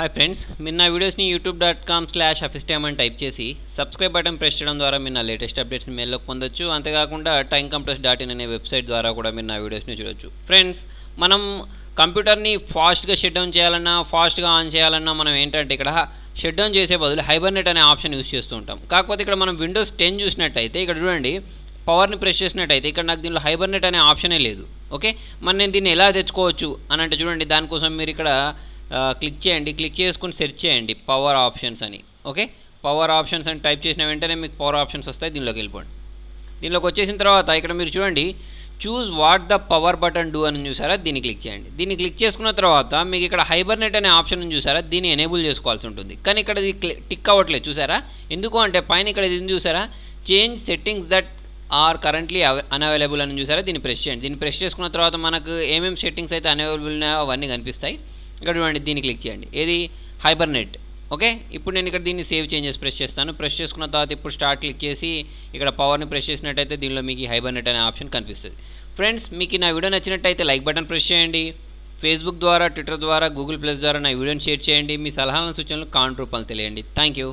Hi friends మీరు నా వీడియోస్ని యూట్యూబ్ డాట్ కామ్ స్లాష్ అఫిస్టైమ్ అని టైప్ చేసి సబ్స్క్రైబ్ బటన్ ప్రెస్ చేయడం ద్వారా మీరు నా లేటెస్ట్ అప్డేట్స్ని మెయిల్లోకి పొందొచ్చు. అంతేకాకుండా టైం కంప్రెస్ డాట్ ఇన్ అనే వెబ్సైట్ ద్వారా కూడా మీరు నా వీడియోస్ని చూడొచ్చు. ఫ్రెండ్స్ మనం కంప్యూటర్ని ఫాస్ట్గా షట్ డౌన్ చేయాలన్నా ఫాస్ట్గా ఆన్ చేయాలన్నా మనం ఏంటంటే ఇక్కడ షట్ డౌన్ చేసే బదులు హైబర్నెట్ అనే ఆప్షన్ యూస్ చేస్తూ ఉంటాం. కాకపోతే ఇక్కడ మనం విండోస్ టెన్ చూసినట్టయితే ఇక్కడ చూడండి పవర్ని ప్రెస్ చేసినట్టయితే ఇక్కడ నాకు దీనిలో హైబర్నెట్ అనే ఆప్షనే లేదు. ఓకే మరి నేను దీన్ని ఎలా తెచ్చుకోవచ్చు? అని అంటే చూడండి దానికోసం మీరు ఇక్కడ క్లిక్ చేయండి. క్లిక్ చేసుకుని సెర్చ్ చేయండి. పవర్ ఆప్షన్స్ అని. ఓకే పవర్ ఆప్షన్స్ అని టైప్ చేసిన వెంటనే మీకు పవర్ ఆప్షన్స్ వస్తాయి. దీనిలోకి వెళ్ళిపోండి. దీనిలోకి వచ్చేసిన తర్వాత ఇక్కడ మీరు చూడండి. Choose what the power button do అని చూసారా? దీన్ని క్లిక్ చేయండి. దీన్ని క్లిక్ చేసుకున్న తర్వాత మీకు ఇక్కడ హైబర్నెట్ అనే ఆప్షన్ చూసారా? దీన్ని ఎనేబుల్ చేసుకోవాల్సి ఉంటుంది. కానీ ఇక్కడ ఇది టిక్ అవ్వట్లేదు చూసారా? ఎందుకు అంటే పైన ఇక్కడ ఇది చూసారా? Change settings that are currently unavailable అని చూసారా? దీన్ని ప్రెస్ చేయండి. దీన్ని ప్రెస్ చేసుకున్న తర్వాత మనకు ఏమేమి సెట్టింగ్స్ అయితే అన్అవైలబుల్ ఉన్నాయో అవన్నీ కనిపిస్తాయి. ఇక్కడ చూడండి దీన్ని క్లిక్ చేయండి. ఏది? హైబర్నెట్ ఓకే ఇప్పుడు నేను ఇక్కడ దీన్ని సేవ్ చేంజెస్ ప్రెస్ చేస్తాను. ప్రెస్ చేసుకున్న తర్వాత ఇప్పుడు స్టార్ట్ క్లిక్ చేసి ఇక్కడ పవర్ని ప్రెస్ చేసినట్టయితే దీనిలో మీకు హైబర్నెట్ అనే ఆప్షన్ కనిపిస్తుంది. ఫ్రెండ్స్ మీకు నా వీడియో నచ్చినట్టయితే లైక్ బటన్ ప్రెస్ చేయండి. ఫేస్బుక్ ద్వారా ట్విట్టర్ ద్వారా గూగుల్ ప్లస్ ద్వారా నా వీడియోని షేర్ చేయండి. మీ సలహాలను సూచనలు కామెంట్ రూపాలు తెలియండి. Thank you